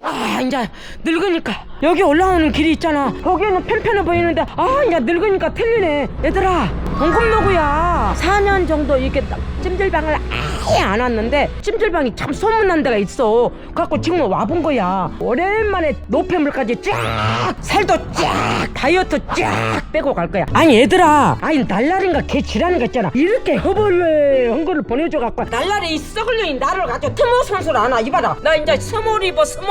아 이제 늙으니까 여기 올라오는 길이 있잖아. 거기는 편편해 보이는데 아 이제 늙으니까 틀리네. 얘들아 공금노구야 4년 정도 이렇게 딱 찜질방을 아예 안 왔는데 찜질방이 참 소문난 데가 있어. 그래갖고 지금 와본 거야. 오랜만에 노폐물까지 쫙 살도 쫙 다이어트 쫙 빼고 갈 거야. 아니 얘들아. 아니 날라리인가 개 지라는 거 있잖아. 이렇게 허벌한 거를 보내줘 갖고 날라리 이 썩을 년이 나를 가지고 트모 선수를 안와 이봐라. 나 이제 스몰 입어 스몰.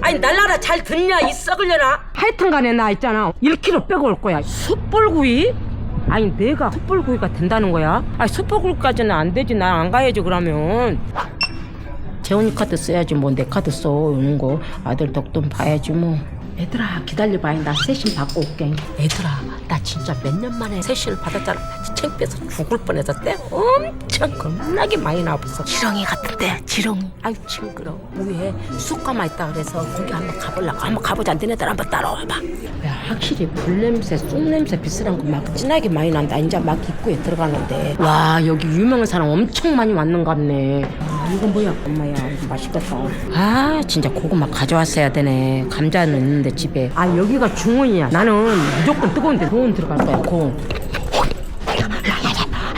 아니 날라라 잘 듣냐 이 썩을 년아 하여튼간에 나 있잖아. 1kg 빼고 올 거야. 숯불구이 아니 내가 숯불구이가 된다는 거야? 아니 숯불구이까지는 안 되지. 난안 가야지 그러면. 재훈이 카드 써야지. 뭐 내 카드 써 이런 거. 아들 덕 돈 봐야지 뭐 얘들아 기다려봐. 나 세신 받고 올게. 얘들아 나 진짜 몇 년 만에 세신을 받았잖아. 창피해서 죽을 뻔해서 때 엄청 겁나게 많이 나왔어 지렁이 같은데 지렁이. 아유 징그러 위에 쑥가마 있다 그래서 거기 한번 가보려고. 한번 가보자. 너네들 한번 따라와봐. 야 확실히 불냄새 쑥냄새 비슷한 거 막 진하게 많이 난다. 이제 막 입구에 들어가는데. 와 여기 유명한 사람 엄청 많이 왔는 것 같네. 아, 이건 뭐야? 엄마야 이거 맛있겠다. 아 진짜 고구마 가져왔어야 되네. 감자는 있는데 집에. 아 여기가 중원이야. 나는 무조건 뜨거운데 고온 들어갈 거야. 고온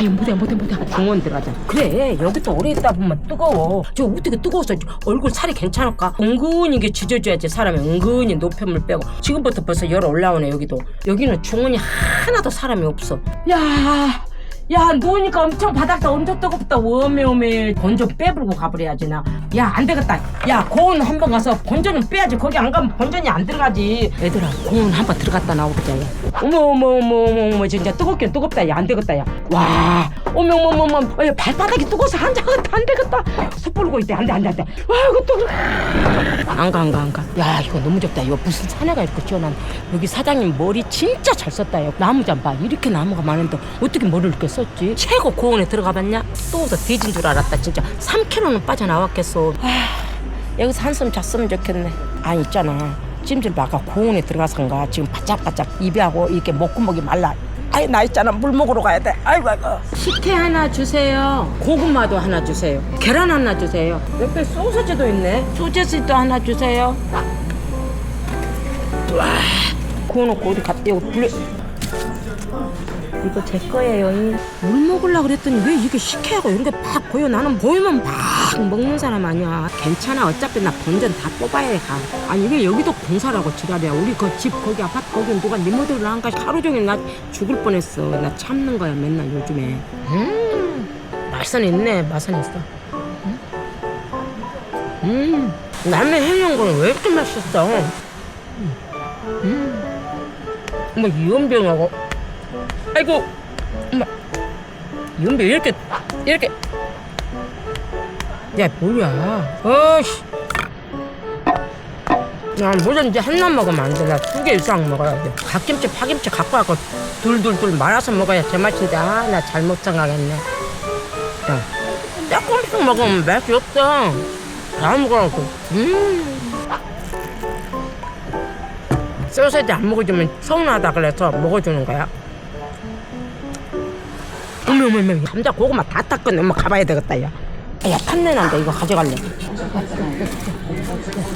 아니 못해 못해 못해. 중원 들어가자. 그래 여기 또 오래 있다 보면 뜨거워. 저 어떻게 뜨거워서 얼굴 살이 괜찮을까? 은근히 이게 지져줘야지 사람이 은근히 노폐물 빼고. 지금부터 벌써 열 올라오네 여기도. 여기는 중원이 하나도 사람이 없어. 야 야, 누우니까 엄청 바닥도 엄청 뜨겁다. 오메. 건조 빼불고 가버려야지, 나. 야, 안 되겠다. 야, 고온 한번 가서 본전은 빼야지. 거기 안 가면 본전이 안 들어가지. 얘들아, 고온 한번 들어갔다 나오자, 야. 어머, 어머, 어머, 어머, 어머. 진짜 뜨겁긴 뜨겁다. 야, 안 되겠다, 야. 와, 어머, 어머, 어머, 어머. 야, 발바닥이 뜨거워서 안 되겠다, 안 되겠다. 숯 불고 있대. 안 돼, 안 돼, 안 돼. 와, 이거 뜨거 안 가, 안 가, 안 가. 야, 이거 너무 좁다. 이거 무슨 사내가 이렇게 지어놨 여기 사장님 머리 진짜 잘 썼다, 요 나무 좀 봐. 이렇게 나무가 많은데 어떻게 머리를 이렇게 썼지? 최고 고온에 들어가 봤냐? 또서 뒤진 줄 알았다, 진짜. 3kg는 빠져나왔겠어. 아, 여기서 한숨 잤으면 좋겠네. 아, 있잖아. 찜질방가 고온에 들어가서인가 지금 바짝바짝 입에하고 이렇게 목구멍이 말라. 아이 나 있잖아 물 먹으러 가야 돼. 아이고 아이고. 식혜 하나 주세요. 고구마도 하나 주세요. 계란 하나 주세요. 옆에 소세지도 있네. 소세지도 하나 주세요. 와. 구워놓고 어디 갔다 이거 불. 이거 제 거예요. 물 먹으려고 그랬더니 왜 이게 식혜하고 이런 게막 보여? 나는 보이면 막 먹는 사람 아니야. 괜찮아. 어차피 나 본전 다 뽑아야 가. 아니 왜 여기도 공사라고 지랄이야. 우리 그 집 거기 아파트 거기 누가 리모델을 한가 하루 종일 나 죽을 뻔했어. 나 참는 거야 맨날 요즘에. 음 맛은 있네. 맛은 있어. 음, 음. 남의 해놓은 거는 왜 이렇게 맛있어? 음. 음. 뭐 이연병하고 아이고. 엄마. 연병 이렇게 이렇게. 야 뭐야. 어씨. 야 뭐든 이제 한남 먹으면 안 돼 나 두 개 이상 먹어야 돼. 갓김치 파김치 갖고 와서 둘둘둘 말아서 먹어야 제맛인데. 아 나 잘못 생각했네. 야 조금씩 먹으면 맛이 없어. 다 먹으라고 음. 소세지 안 먹어주면 서운하다 그래서 먹어주는 거야. 어머 어머 어머 감자 고구마 다 닦았네 엄마 가봐야 되겠다 야. 야 탄내 난다 이거 가져갈래.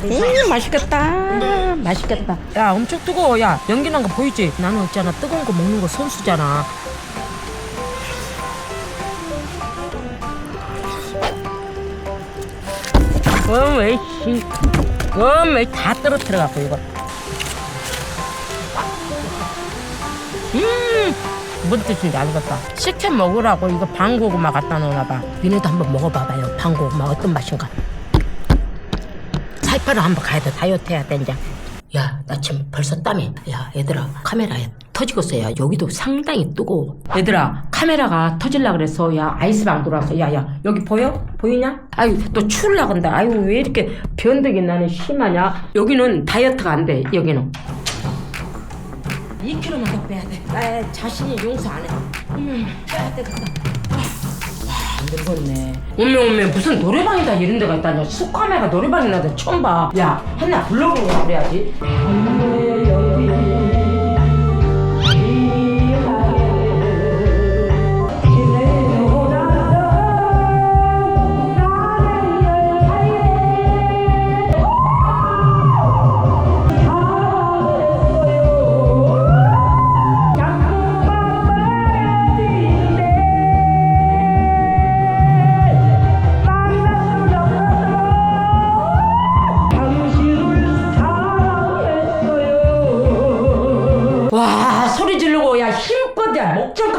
음 맛있겠다 맛있겠다. 야 엄청 뜨거워 야 연기 난 거 보이지? 나는 있잖아 뜨거운 거 먹는 거 선수잖아. 어메 씨 어메 다 떨어뜨려갖고 이거. 음, 뭔 뜻인지 알겠다. 식혜 먹으라고 이거 방고구마 갖다 놓나 봐. 니네도 한번 먹어봐봐요. 방고구마 어떤 맛인가. 살파로 한번 가야 돼. 다이어트 해야 돼 이제. 야, 나 지금 벌써 땀이. 야, 얘들아, 카메라에 터지겠어. 야, 여기도 상당히 뜨거워. 얘들아, 카메라가 터질라 그래서 야 아이스방 들어왔어. 야, 야, 여기 보여? 보이냐? 아유, 또 추울라 근데. 아유, 왜 이렇게 변덕이 나는 심하냐? 여기는 다이어트가 안 돼. 여기는. 2kg만 더 빼야 돼. 나 자신이 용서 안 해. 음, 빼야 되겠다. 아, 와, 늙었네. 오메 오메 무슨 노래방이다 이런 데가 있다냐. 쑥카메가 노래방이나 데 처음 봐. 야, 하나 불러보고 그래야지. 어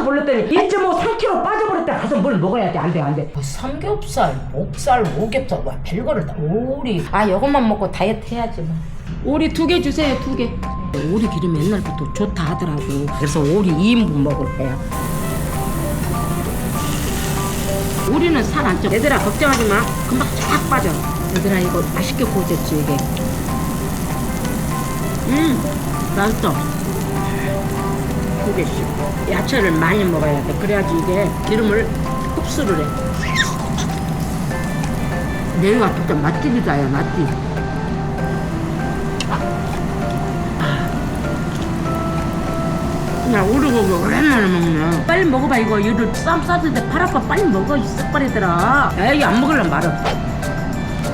불렀더니 1.5, 3kg 빠져버렸다. 가서 뭘 먹어야지. 안 돼, 안 돼. 삼겹살, 목살, 오겹살, 와, 별거를 다. 오리. 아, 이것만 먹고 다이어트 해야지 뭐. 오리 두 개 주세요, 두 개. 오리 기름 옛날부터 좋다 하더라고. 그래서 오리 2인분 먹을 거야. 우리는 살 안 쪄. 얘들아 걱정하지 마. 금방 쫙 빠져. 얘들아 이거 맛있게 구워졌지 이게. 음 맛있어. 두 개씩. 야채를 많이 먹어야 돼. 그래야지 이게 기름을 흡수를 해. 내가 진짜 맛집이다 야 맛집. 야 오르고기 오랜만에 먹네 빨리 먹어봐 이거 얘들 쌈때팔 아파 빨리 먹어 이 썩발이들아 에이 안 먹을란 말아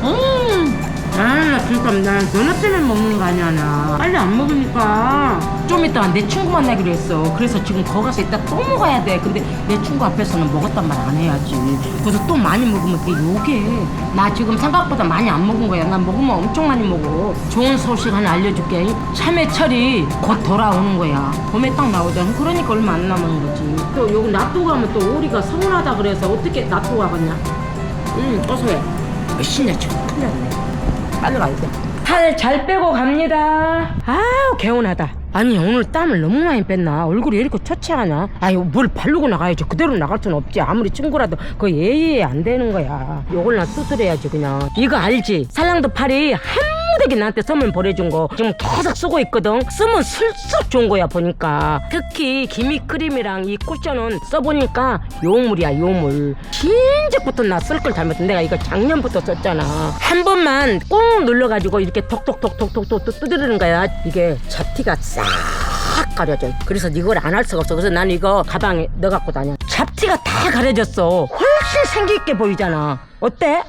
음. 아나 진짜 나 너네 때문에 먹는 거 아니야 나. 빨리 안 먹으니까. 좀 이따 내 친구 만나기로 했어. 그래서 지금 거 가서 이따 또 먹어야 돼. 근데 내 친구 앞에서는 먹었단 말 안 해야지. 그래서 또 많이 먹으면 그게 요게 나 지금 생각보다 많이 안 먹은 거야. 나 먹으면 엄청 많이 먹어. 좋은 소식 하나 알려줄게. 참외철이 곧 돌아오는 거야. 봄에 딱 나오잖아. 그러니까 얼마 안 남은 거지. 또 여기 놔두고 가면 또 오리가 서운하다 그래서 어떻게 놔두고 가겠냐? 응 고소해. 몇 시냐? 지금 큰일 났네 빨리 가야 돼. 살 잘 빼고 갑니다. 아우 개운하다. 아니 오늘 땀을 너무 많이 뺐나? 얼굴이 왜 이렇게 처치하냐? 아유 뭘 바르고 나가야지. 그대로 나갈 순 없지. 아무리 친구라도 그 예의에 안 되는 거야. 요걸 나 두드려야지 그냥. 이거 알지? 살랑도 팔이 한 무대게 나한테 선물 보내준 거 지금 계속 쓰고 있거든. 쓰면 슬쩍 좋은 거야 보니까. 특히 기미 크림이랑 이 쿠션은 써보니까 요물이야 요물. 진작부터 나 쓸걸 잘못했어. 내가 이거 작년부터 썼잖아. 한 번만 꾹 눌러가지고 이렇게 톡톡톡톡톡톡 두드리는 거야. 이게 잡티가 싹 가려져. 그래서 이걸 안 할 수가 없어. 그래서 난 이거 가방에 넣어갖고 다녀. 잡티가 다 가려졌어. 훨씬 생기 있게 보이잖아. 어때?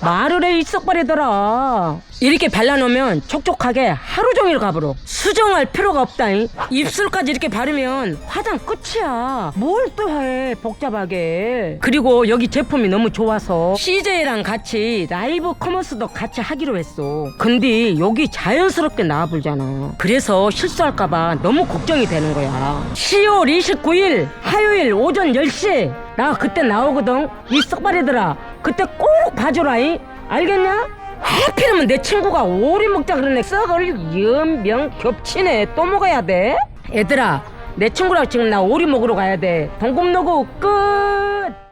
말을 해 이썩버리더라. 이렇게 발라놓으면 촉촉하게 하루 종일 가버려 수정할 필요가 없다잉. 입술까지 이렇게 바르면 화장 끝이야. 뭘 또 해 복잡하게. 그리고 여기 제품이 너무 좋아서 CJ랑 같이 라이브 커머스도 같이 하기로 했어. 근데 여기 자연스럽게 나와불잖아. 그래서 실수할까봐 너무 걱정이 되는 거야. 10월 29일 화요일 오전 10시 나 그때 나오거든. 이 썩발이들아 그때 꼭 봐줘라잉. 알겠냐? 하필이면 내 친구가 오리 먹자 그러네. 썩을 연명 겹치네. 또 먹어야 돼? 얘들아 내 친구랑 지금 나 오리 먹으러 가야 돼. 동금 노고 끝